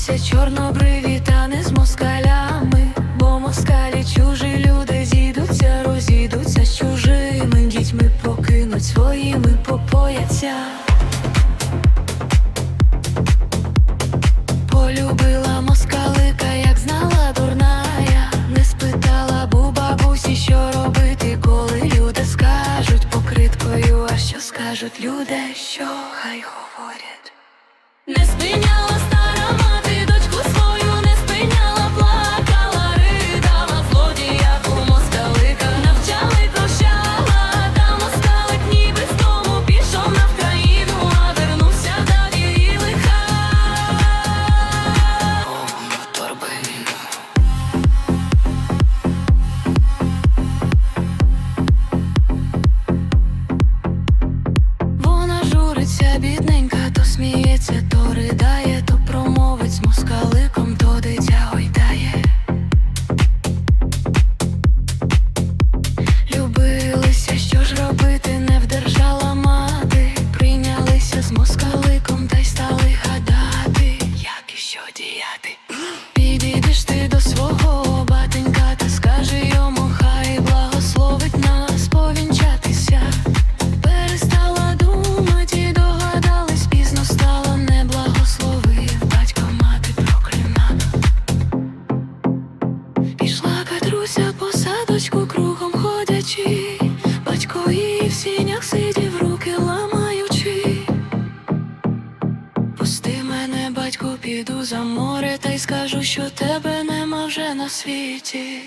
Бійся чорнобриві, та не з москалями, бо москалі чужі люди зійдуться, розійдуться з чужими дітьми, покинуть своїми, попояться. Полюбила москалика, як знала дурная, не спитала бу бабусі, що робити, коли люди скажуть покриткою, а що скажуть люди, що хай говорять. Не спиняла Піду за море та й скажу, що тебе нема вже на світі.